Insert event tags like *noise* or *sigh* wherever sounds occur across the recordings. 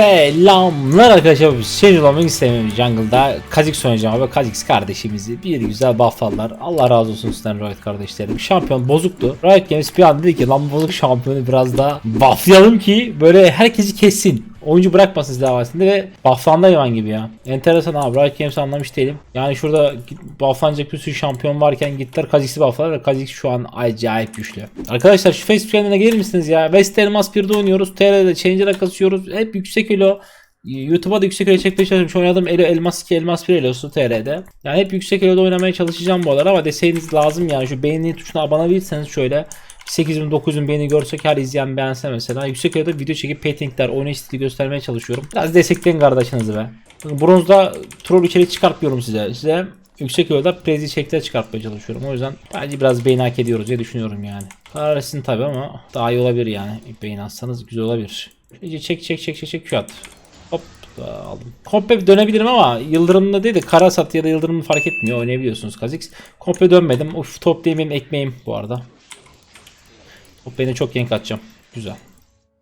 Selamlar arkadaşlar. Şey olmak istemiyorum jungle'da. Kha'Zix oynayacağım abi. Kha'Zix kardeşimizi bir güzel bufflarlar. Allah razı olsun sizden Riot kardeşlerim. Şampiyon bozuktu. Riot Games bir anda dedi ki lan bozuk şampiyonu biraz daha bufflayalım ki böyle herkesi kessin. Oyuncu bırakmasın size havasında ve bufflandı hayvan gibi ya. Enteresan abi. Riot Games anlamış değilim. Yani şurada bufflanacak bir sürü şampiyon varken gittiler Kha'Zix'i bufflar ve Kha'Zix şu an acayip güçlü. Arkadaşlar şu Facebook yanına gelir misiniz ya? West Elmas 1'de oynuyoruz. TR'de Changer'a kasıyoruz. Hep yüksek elo. YouTube'a da yüksek elo çekmeye çalışıyorum. Şu oynadığım elo Elmas 2 Elmas 1 elosu TR'de. Yani hep yüksek eloda oynamaya çalışacağım bu aralar ama deseniz lazım yani. Şu beğeni tuşuna abone değilseniz şöyle 8000 9000 beğeni görsek her izleyen beğense mesela. Yüksek eloda video çekip paintingler, oynayış stili göstermeye çalışıyorum. Biraz destekleyin kardeşinizi be. Bakın Bronzda troll içerik çıkartmıyorum size. Size yüksek eloda prezi çekler çıkartmaya çalışıyorum. O yüzden bence biraz beğeni hak ediyoruz diye düşünüyorum yani. Karar sizin tabi ama daha iyi olabilir yani. Beğeni atsanız güzel olabilir. İyice çek çek çek çek çek Q at. Hop aldım. Komple dönebilirim ama yıldırımda değil de kara sat ya da yıldırımı fark etmiyor. Oynayabiliyorsunuz Kha'Zix. Komple dönmedim. Uf top değil ekmeğim bu arada. Hop beni çok gank atacağım. Güzel.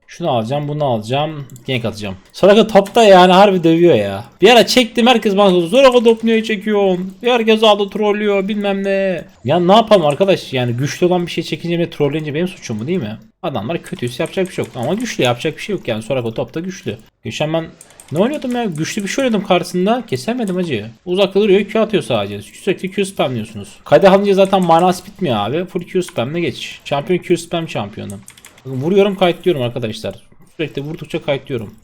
Şunu alacağım, bunu alacağım, gank atacağım. Soraka topta yani harbi dövüyor ya. Bir ara çektim herkes bana sordu. Soraka top niye çekiyorsun? Bir herkes aldı trollüyor bilmem ne. Ya ne yapalım arkadaş yani güçlü olan bir şey çekince ve trolleyince benim suçum mu değil mi? Adamlar kötüyse yapacak bir şey yok. Ama güçlü yapacak bir şey yok yani. Soraka topta güçlü. Geçen ben ne oynuyordum ya? Güçlü bir şey oynadım karşısında. Kesemedim acı. Uzakta duruyor Q atıyor sadece. Sürekli Q spamlıyorsunuz. Kayda alınca zaten manası bitmiyor abi. Full Q spamle geç. Şampiyon Q spam şampiyonu. Vuruyorum kayıtlıyorum arkadaşlar. Sürekli vurdukça kayıtlıyorum.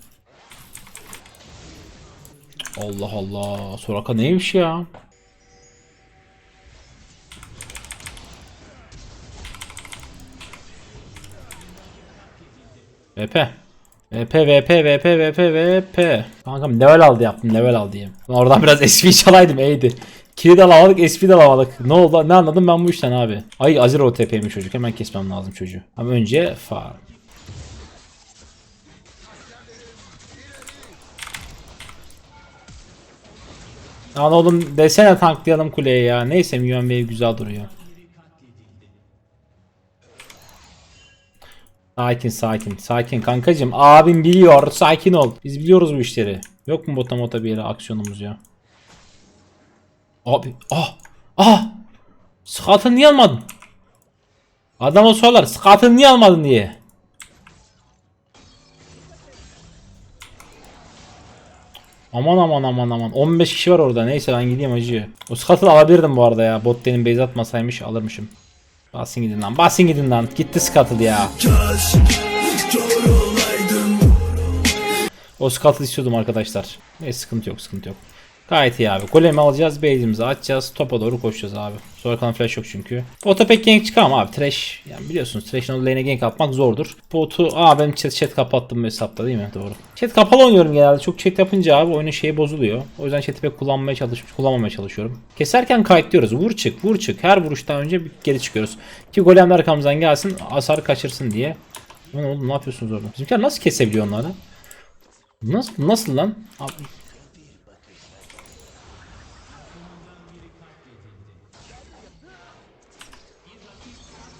Allah Allah. Soraka neymiş ya? VP. VP VP VP VP VP. Kankam level aldı yaptım level aldı diyeyim. Oradan biraz *laughs* SP çalaydım iyiydi. Kili de alamadık SP de alamadık. Ne oldu ne anladım ben bu işten abi. Ay Azir OTP'ymiş çocuk hemen kesmem lazım çocuğu. Ama önce farm. Lan oğlum desene tanklayalım kuleye ya. Neyse Milyon Wave güzel duruyor. Sakin sakin sakin. Kankacım abim biliyor. Sakin ol. Biz biliyoruz bu işleri. Yok mu bota mota bir yere aksiyonumuz ya? Abi ah ah! Skatını niye almadın? Adama sorarlar skatını niye almadın diye. Aman aman aman aman. 15 kişi var orada. Neyse ben gideyim acı O skatı alabilirdim bu arada ya. Bot benim base atmasaymış alırmışım Basın gidin lan basın gidin lan. Gitti skatı ya. O skatı istiyordum arkadaşlar. Neyse sıkıntı yok sıkıntı yok Gayet iyi abi. Golemi alacağız. Base'imizi açacağız. Topa doğru koşacağız abi. Sonra kalan flash yok çünkü. Bota pek gank çıkamam abi. Trash. Yani biliyorsunuz Trash'in o lane'e gank atmak zordur. Botu aa benim chat, chat kapattım hesapta değil mi? Doğru. Chat kapalı oynuyorum genelde. Çok chat yapınca abi oyunun şeyi bozuluyor. O yüzden chat'i pek kullanmaya çalış kullanmamaya çalışıyorum. Keserken kayıtlıyoruz. Vur çık vur çık. Her vuruştan önce bir geri çıkıyoruz. Ki golemler arkamızdan gelsin hasar kaçırsın diye. Lan oğlum ne yapıyorsunuz orada? Bizimkiler nasıl kesebiliyor onları? Nasıl, nasıl lan? Abi,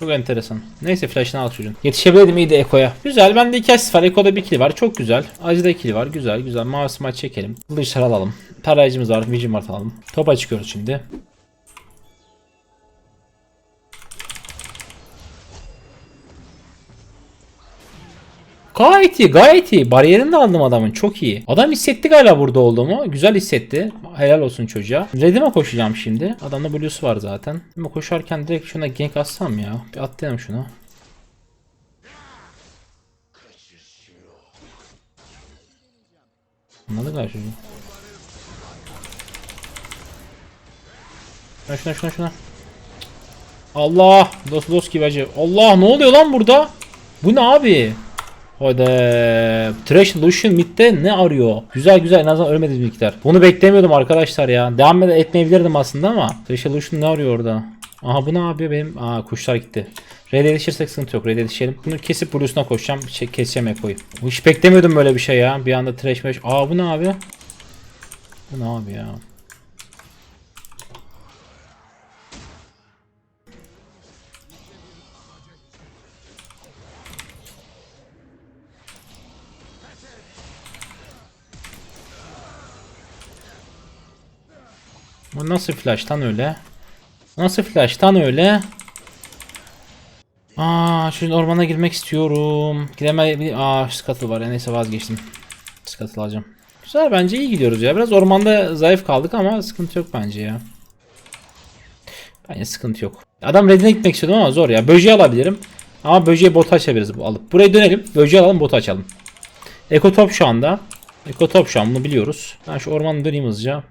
Çok enteresan. Neyse flash'ını al çocuğun. Yetişebilirdim iyiydi Eko'ya. Güzel. Bende 2 asist var. Eko'da 1 kill var. Çok güzel. Acı'da kill var. Güzel güzel. Mavi maç çekelim. Kılıçlar alalım. Tarayıcımız var. Vision var alalım. Topa çıkıyoruz şimdi. Gayet iyi gayet iyi. Bariyerini de aldım adamın çok iyi. Adam hissetti galiba burada olduğumu. Güzel hissetti. Helal olsun çocuğa. Redime koşacağım şimdi. Adamda blue'su var zaten. Ama koşarken direkt şuna gank atsam ya. Bir atlayalım şunu. Anladı galiba çocuğu. Şuna şuna şuna şuna. Allah! Dos dos gibi acı. Allah ne oluyor lan burada? Bu ne abi? Hadi Trash Lucian midde ne arıyor? Güzel güzel en azından ölmedi bir miktar. Bunu beklemiyordum arkadaşlar ya. Devam etmeyebilirdim aslında ama. Trash Lucian ne arıyor orada? Aha bu ne yapıyor benim? Aa kuşlar gitti. Red'e yetişirsek sıkıntı yok. Red'e yetişelim. Bunu kesip Blue'suna koşacağım. Şey, keseceğim Eko'yu. Hiç beklemiyordum böyle bir şey ya. Bir anda Trash. Aa bu ne abi? Bu ne abi ya? Bu nasıl flash'tan öyle? Nasıl flash'tan öyle? Aa şu ormana girmek istiyorum. Gireme Aa scuttle var ya neyse vazgeçtim. Scuttle alacağım. Güzel bence iyi gidiyoruz ya. Biraz ormanda zayıf kaldık ama sıkıntı yok bence ya. Bence sıkıntı yok. Adam redine gitmek istiyordum ama zor ya. Böceği alabilirim. Ama böceği bot açabiliriz bu alıp. Buraya dönelim. Böceği alalım bot açalım. Ekotop şu anda. Ekotop şu an bunu biliyoruz. Ben şu ormana döneyim hızlıca.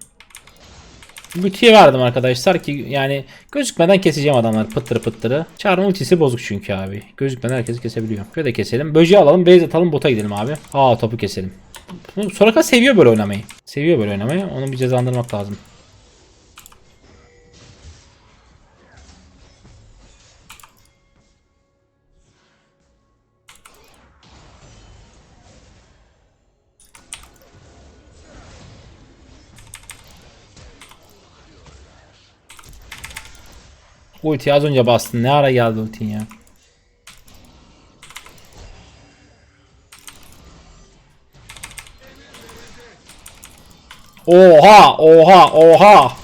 Ultiye verdim arkadaşlar ki yani gözükmeden keseceğim adamlar pıttırı pıttırı. Çarın ultisi bozuk çünkü abi. Gözükmeden herkesi kesebiliyor. Şöyle de keselim. Böceği alalım. Base atalım. Bota gidelim abi. Aa topu keselim. Soraka seviyor böyle oynamayı. Seviyor böyle oynamayı. Onu bir cezalandırmak lazım. Ulti az önce bastın. Ne ara geldi ultin ya? Oha, oha, oha.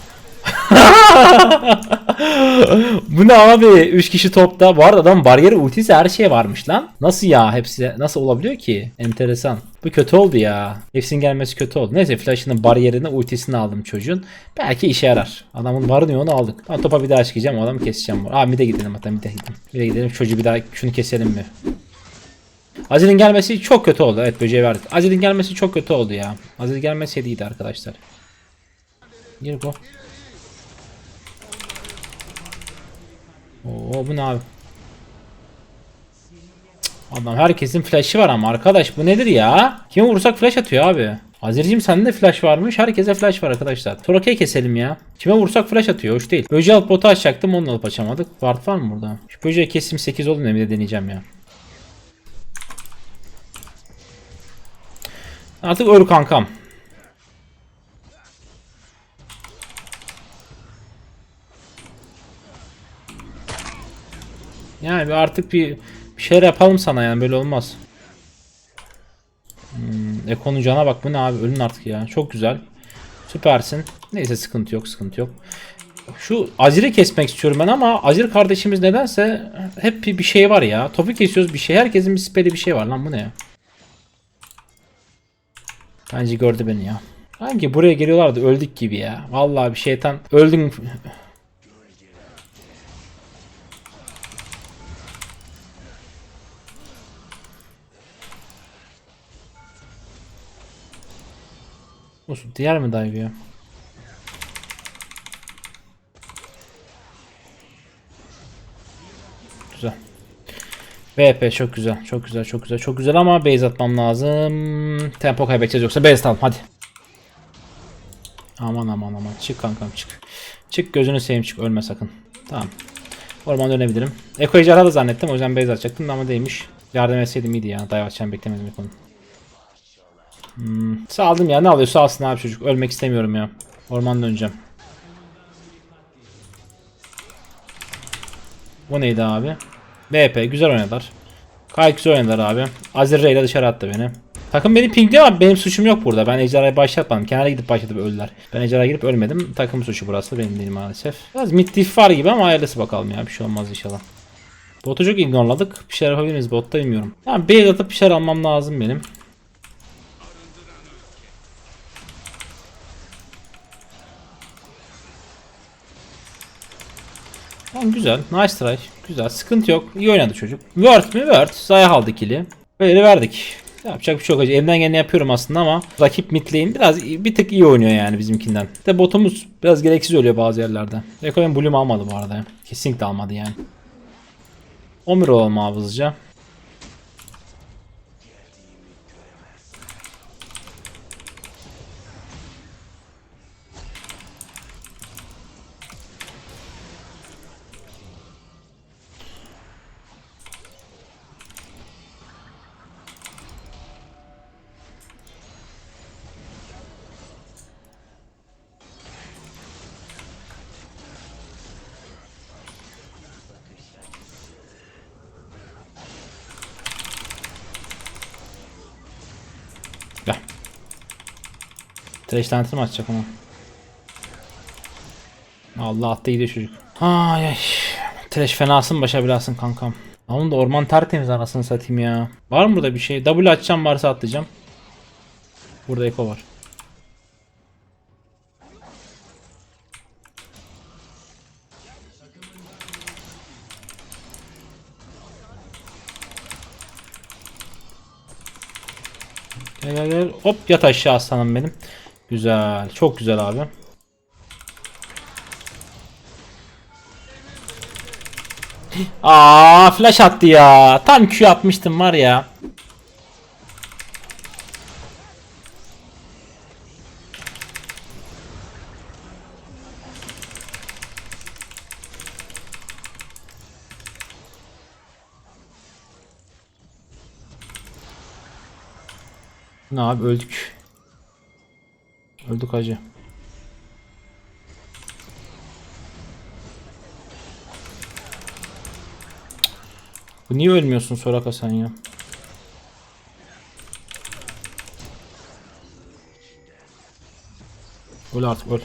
*laughs* Bu ne abi? 3 kişi topta. Bu arada adam bariyeri ultisi her şey varmış lan. Nasıl ya? Hepsi nasıl olabiliyor ki? Enteresan. Bu kötü oldu ya. Hepsinin gelmesi kötü oldu. Neyse flash'ının bariyerini ultisini aldım çocuğun. Belki işe yarar. Adamın barını onu aldık. Ben topa bir daha çıkacağım. Adamı keseceğim. Aa mid'e gidelim hatta mid'e gidelim. Mid'e gidelim. Çocuğu bir daha şunu keselim mi? Azil'in gelmesi çok kötü oldu. Evet böceği verdik. Azil'in gelmesi çok kötü oldu ya. Azil gelmeseydi arkadaşlar. Gir bu. Oo bu ne abi? Adam herkesin flash'ı var ama arkadaş bu nedir ya? Kime vursak flash atıyor abi. Azir'cim sende de flash varmış. Herkese flash var arkadaşlar. Toraka'yı keselim ya. Kime vursak flash atıyor. Hoş değil. Böceği alıp botu açacaktım. Onu alıp açamadık. Ward var mı burada? Şu böceği keseyim 8 oldu ne bir de deneyeceğim ya. Artık öl kankam. Yani artık bir, bir şeyler yapalım sana yani böyle olmaz. Hmm, Eko'nun cana bak bu ne abi ölün artık ya. Çok güzel. Süpersin. Neyse sıkıntı yok sıkıntı yok. Şu Azir'i kesmek istiyorum ben ama Azir kardeşimiz nedense hep bir, bir şey var ya. Topu kesiyoruz bir şey. Herkesin bir speli bir şey var lan bu ne ya. Bence gördü beni ya. Sanki buraya geliyorlardı öldük gibi ya. Vallahi bir şeytan öldün. Olsun diğer mi dive ya? Güzel. VP çok güzel. Çok güzel. Çok güzel. Çok güzel ama base atmam lazım. Tempo kaybedeceğiz yoksa base atalım. Hadi. Aman aman aman. Çık kankam çık. Çık gözünü seveyim çık. Ölme sakın. Tamam. Orman dönebilirim. Eko ejderha da zannettim. O yüzden base atacaktım ama değilmiş. Yardım etseydim iyiydi ya. Dive atacağım beklemedim Eko'nu. Hmm. Saldım ya. Ne alıyorsa alsın abi çocuk. Ölmek istemiyorum ya. Orman döneceğim. Bu neydi abi? BP güzel oynadılar. Gayet güzel oynadılar abi. Azir Rey ile dışarı attı beni. Takım beni pingliyor ama benim suçum yok burada. Ben ejderhayı başlatmadım. Kenara gidip başlatıp öldüler. Ben ejderhaya girip ölmedim. Takım suçu burası. Benim değil maalesef. Biraz mid diff var gibi ama hayırlısı bakalım ya. Bir şey olmaz inşallah. Botu çok ignorladık. Bir şeyler yapabilir miyiz botta bilmiyorum. Yani base atıp bir şeyler almam lazım benim. Tamam güzel. Nice try. Güzel. Sıkıntı yok. İyi oynadı çocuk. Word mi? Word. Zaya aldı kili. Böyle verdik. Yapacak bir şey yok. Elimden geleni yapıyorum aslında ama rakip mid lane biraz bir tık iyi oynuyor yani bizimkinden. De botumuz biraz gereksiz ölüyor bazı yerlerde. Eko'nun Bloom almadı bu arada. Kesinlikle almadı yani. 11 olalım abi. Gel. Trash lantern mı açacak ama? Allah attı gidiyor çocuk. Ay ay. Trash fenasın başa belasın kankam. Onun da orman tertemiz anasını satayım ya. Var mı burada bir şey? W açacağım varsa atlayacağım. Burada Eko var. Gel gel gel. Hop yat aşağı aslanım benim. Güzel. Çok güzel abi. Aa flash attı ya. Tam Q atmıştım var ya. Ne abi öldük. Öldük hacı. Bu niye ölmüyorsun Soraka sen ya? Öl artık öl.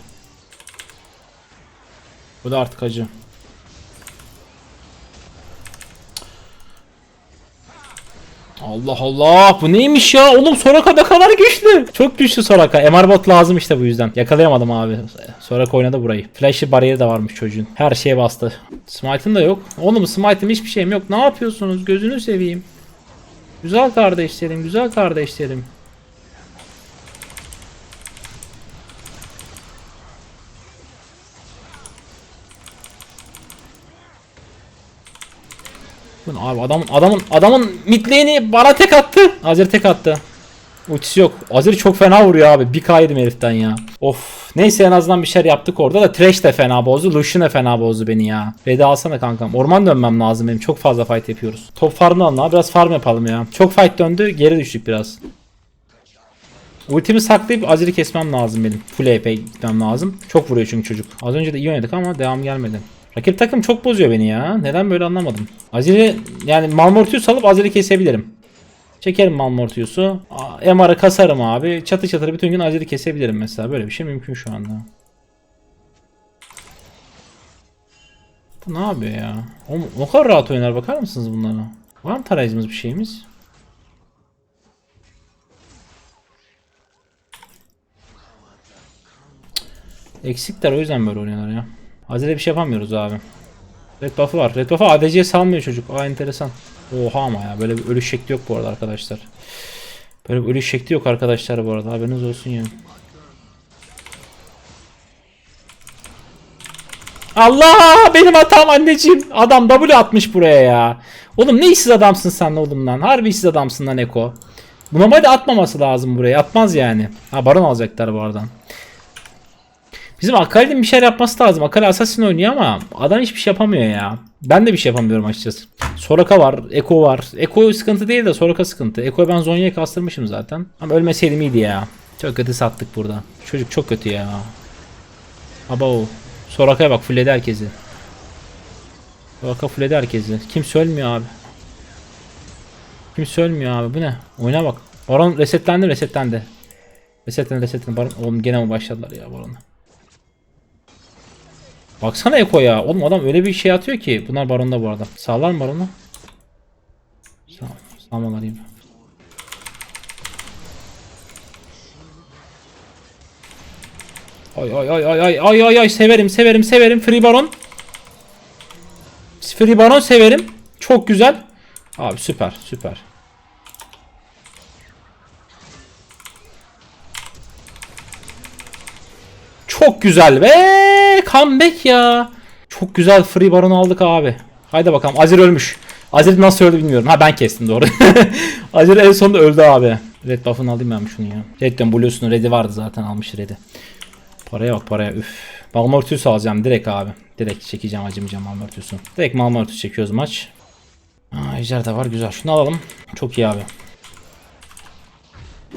Öl artık hacı. Allah Allah bu neymiş ya? Oğlum Soraka ne kadar güçlü. Çok güçlü Soraka. MR bot lazım işte bu yüzden. Yakalayamadım abi. Soraka oynadı burayı. Flash'ı bariyeri de varmış çocuğun. Her şeye bastı. Smite'ın da yok. Oğlum Smite'ım hiçbir şeyim yok. Ne yapıyorsunuz? Gözünü seveyim. Güzel kardeşlerim güzel kardeşlerim Lan abi adamın adamın adamın midlane'i bana tek attı. Azir tek attı. Ultisi yok. Azir çok fena vuruyor abi. Bir kaydım heriften ya. Of. Neyse en azından bir şeyler yaptık orada da Thresh de fena bozdu. Lucian de fena bozdu beni ya. Redi alsana kankam. Orman dönmem lazım benim. Çok fazla fight yapıyoruz. Top farmını alın abi. Biraz farm yapalım ya. Çok fight döndü. Geri düştük biraz. Ultimi saklayıp Azir'i kesmem lazım benim. Full EP gitmem lazım. Çok vuruyor çünkü çocuk. Az önce de iyi oynadık ama devam gelmedi. Rakip takım çok bozuyor beni ya. Neden böyle anlamadım. Azir'i yani Malmortius alıp Azir'i kesebilirim. Çekerim Malmortius'u. MR'ı kasarım abi. Çatı çatır bütün gün Azir'i kesebilirim mesela. Böyle bir şey mümkün şu anda. Bu ne yapıyor ya? O, o kadar rahat oynar bakar mısınız bunlara? Var mı tarayıcımız bir şeyimiz? Eksikler o yüzden böyle oynuyorlar ya. Azir'e bir şey yapamıyoruz abi. Red buff'ı var. Red buff'ı ADC'ye salmıyor çocuk. Aa enteresan. Oha ama ya böyle bir ölüş şekli yok bu arada arkadaşlar. Böyle bir ölüş şekli yok arkadaşlar bu arada haberiniz olsun ya. Allah benim hatam anneciğim. Adam W atmış buraya ya. Oğlum ne işsiz adamsın sen oğlum lan. Harbi işsiz adamsın lan Eko. Bu normalde atmaması lazım buraya. Atmaz yani. Ha baron alacaklar bu aradan. Bizim Akali'nin bir şeyler yapması lazım. Akali Assassin oynuyor ama adam hiçbir şey yapamıyor ya. Ben de bir şey yapamıyorum açıkçası. Soraka var, Eko var. Eko sıkıntı değil de Soraka sıkıntı. Eko'yu ben Zonya'ya kastırmışım zaten. Ama ölmeseydim iyiydi ya. Çok kötü sattık burada. Çocuk çok kötü ya. Abo. Soraka'ya bak fulledi herkesi. Soraka fulledi herkesi. Kimse ölmüyor abi. Kimse ölmüyor abi. Bu ne? Oyuna bak. Baron resetlendi resetlendi. Resetlendi resetlendi. Baron... Oğlum gene mi başladılar ya Baron'a? Baksana Eko ya. Oğlum adam öyle bir şey atıyor ki. Bunlar baronda bu arada. Sağlar mı baronu? Sağ, sağmalarıyım. Ay ay ay ay ay ay ay ay severim severim severim Free Baron. Free Baron severim. Çok güzel. Abi süper süper. Çok güzel ve comeback ya. Çok güzel free baron aldık abi. Haydi bakalım Azir ölmüş. Azir nasıl öldü bilmiyorum. Ha ben kestim doğru. *laughs* Azir en sonunda öldü abi. Red buff'ını alayım ben şunu ya. Red'den Blue'sunu Red'i vardı zaten almış Red'i. Paraya bak paraya üf. Malmortius alacağım direkt abi. Direkt çekeceğim acımayacağım Malmortius'u. Direkt Malmortius çekiyoruz maç. Ejder de var güzel. Şunu alalım. Çok iyi abi.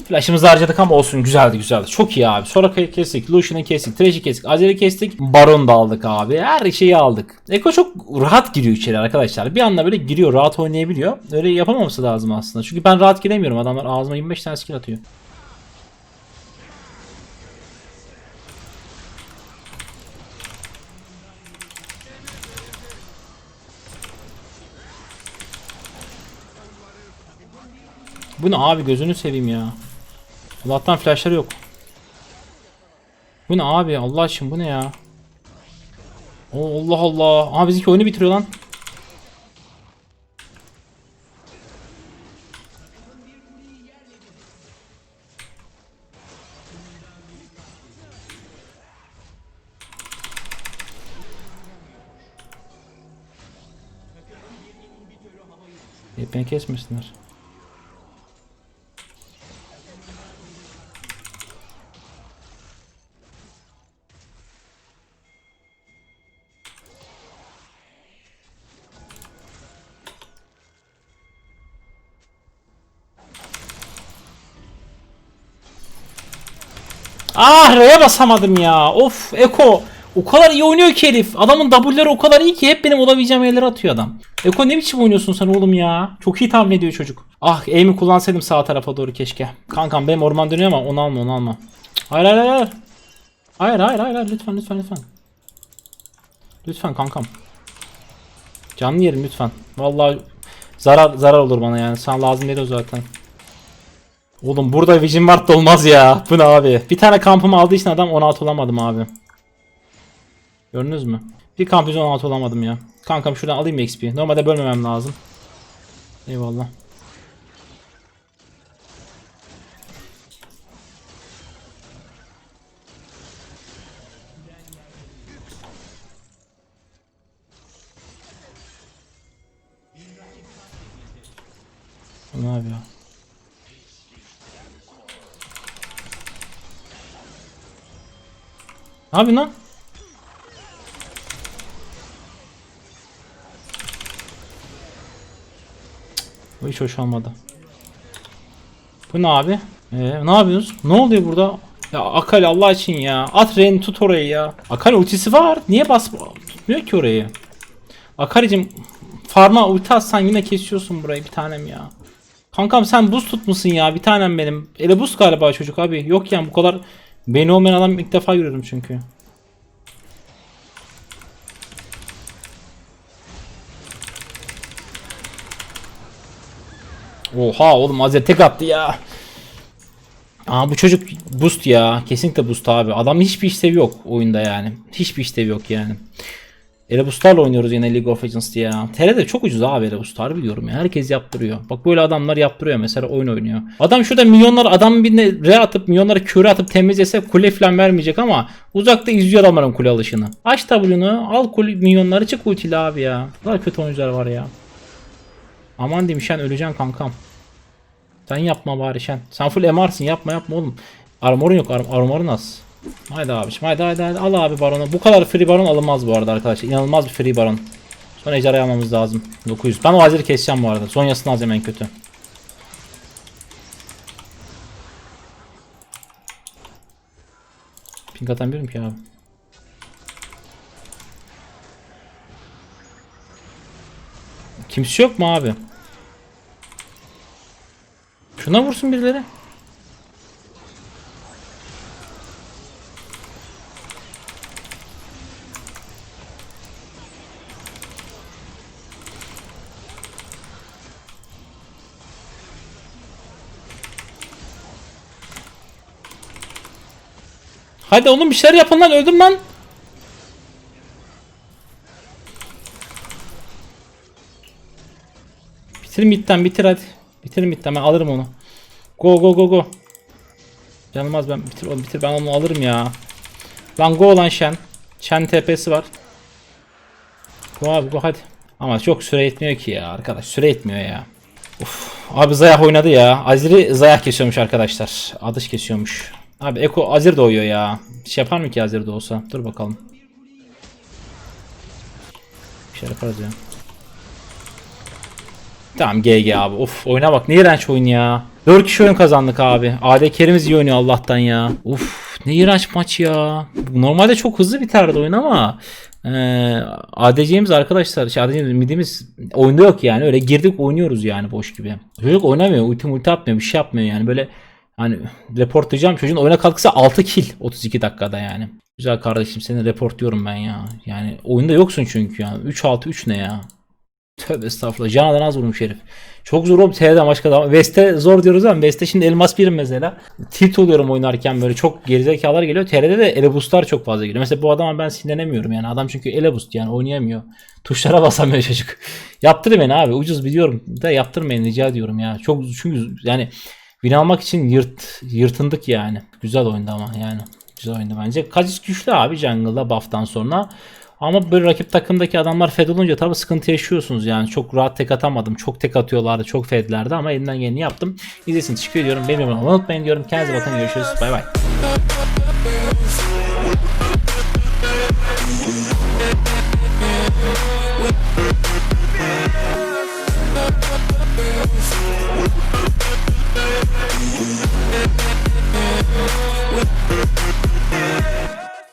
Flash'ımızı harcadık ama olsun güzeldi güzeldi. Çok iyi abi. Soraka'yı kestik. Lucian'ı kestik. Thresh'i kestik. Azir'i kestik. Baron da aldık abi. Her şeyi aldık. Eko çok rahat giriyor içeri arkadaşlar. Bir anda böyle giriyor. Rahat oynayabiliyor. Öyle yapamaması lazım aslında. Çünkü ben rahat giremiyorum. Adamlar ağzıma 25 tane skill atıyor. Bu ne abi gözünü seveyim ya. Allah'tan flashları yok. Bu ne abi Allah aşkına bu ne ya? Oo, Allah Allah. Aa bizimki oyunu bitiriyor lan. Beni kesmesinler. Ah R'ye basamadım ya. Of Eko. O kadar iyi oynuyor ki herif. Adamın W'leri o kadar iyi ki hep benim olabileceğim yerlere atıyor adam. Eko ne biçim oynuyorsun sen oğlum ya? Çok iyi tahmin ediyor çocuk. Ah aim'i kullansaydım sağ tarafa doğru keşke. Kankam benim orman dönüyor ama onu alma onu alma. Hayır hayır hayır. Hayır hayır hayır hayır lütfen lütfen lütfen. Lütfen kankam. Canlı yerim lütfen. Vallahi zarar zarar olur bana yani. Sana lazım değil o zaten. Oğlum burada Vision Mart da olmaz ya. Bu ne abi? Bir tane kampımı aldığı için adam 16 olamadım abi. Gördünüz mü? Bir kamp yüzünden 16 olamadım ya. Kankam şuradan alayım XP. Normalde bölmemem lazım. Eyvallah. Ne yapıyor? Ne lan? Bu hiç hoş olmadı. Bu ne abi? Ee, ne yapıyorsunuz? Ne oluyor burada? Ya Akali Allah için ya. At Ren tut orayı ya. Akali ultisi var. Niye bas tutmuyor ki orayı? Akali'cim farma ulti atsan yine kesiyorsun burayı bir tanem ya. Kankam sen buz tutmuşsun ya bir tanem benim. Ele buz galiba çocuk abi. Yok yani bu kadar beni olmayan adam ilk defa görüyorum çünkü. Oha oğlum Azer tek attı ya. Aa bu çocuk boost ya. Kesinlikle boost abi. Adamın hiçbir işlevi yok oyunda yani. Hiçbir işlevi yok yani. Elebustarla oynuyoruz yine League of Legends diye. TR'de çok ucuz abi Elebustar biliyorum ya. Herkes yaptırıyor. Bak böyle adamlar yaptırıyor mesela oyun oynuyor. Adam şurada milyonlar adam birine re atıp milyonlara köre atıp temizlese kule falan vermeyecek ama uzakta izliyor adamların kule alışını. Aç W'nu al kule milyonları çık ultiyle abi ya. Ne kadar kötü oyuncular var ya. Aman diyeyim Şen öleceksin kankam. Sen yapma bari Şen. Sen full MR'sın yapma yapma oğlum. Armorun yok ar armorun az. Haydi abiciğim haydi haydi haydi al abi baronu. Bu kadar free baron alınmaz bu arada arkadaşlar. İnanılmaz bir free baron. Sonra ejderha almamız lazım. 900. Ben o Azir'i keseceğim bu arada. Sonyasını alacağım en kötü. Pink atamıyorum ki abi. Kimse yok mu abi? Şuna vursun birileri. Hadi oğlum bir şeyler yapın lan öldüm lan. Bitir midden bitir hadi. Bitir midden ben alırım onu. Go go go go. Yanılmaz ben bitir oğlum bitir ben onu alırım ya. Lan go lan Shen. Shen TP'si var. Go abi go hadi. Ama çok süre yetmiyor ki ya arkadaş süre yetmiyor ya. Uf, abi Zayah oynadı ya. Azir'i Zayah kesiyormuş arkadaşlar. Adış kesiyormuş. Abi Eko Azir doğuyor ya. Bir şey yapar mı ki Azir de olsa? Dur bakalım. Bir şey yaparız ya. Tamam GG abi. Of oyuna bak. Ne iğrenç oyun ya. 4 kişi oyun kazandık abi. AD Kerimiz iyi oynuyor Allah'tan ya. Uf ne iğrenç maç ya. Normalde çok hızlı biterdi oyun ama ee, ADC'miz arkadaşlar, şey ADC'miz midimiz oyunda yok yani. Öyle girdik oynuyoruz yani boş gibi. Çocuk oynamıyor. Ulti multi atmıyor. Bir şey yapmıyor yani. Böyle hani reportlayacağım çocuğun oyuna kalksa 6 kill 32 dakikada yani. Güzel kardeşim seni reportluyorum ben ya. Yani oyunda yoksun çünkü ya. 3-6-3 ne ya? Tövbe estağfurullah. Canadan az vurmuş herif. Çok zor oğlum TR'den başka da. Veste zor diyoruz ama Veste şimdi elmas birim mesela. Tilt oluyorum oynarken böyle çok gerizekalılar geliyor. TR'de de elebuslar çok fazla geliyor. Mesela bu adama ben sinirlenemiyorum yani. Adam çünkü elebust yani oynayamıyor. Tuşlara *laughs* basamıyor çocuk. Yaptır beni abi. Ucuz biliyorum da yaptırmayın rica ediyorum ya. Çok çünkü yani win almak için yırt, yırtındık yani. Güzel oyundu ama yani. Güzel oyundu bence. Kazis güçlü abi jungle'da buff'tan sonra. Ama böyle rakip takımdaki adamlar fed olunca tabii sıkıntı yaşıyorsunuz yani. Çok rahat tek atamadım. Çok tek atıyorlardı. Çok fedlerdi ama elimden geleni yaptım. İçin teşekkür ediyorum. Benim unutmayın diyorum. Kendinize bakın. Görüşürüz. Bay bay.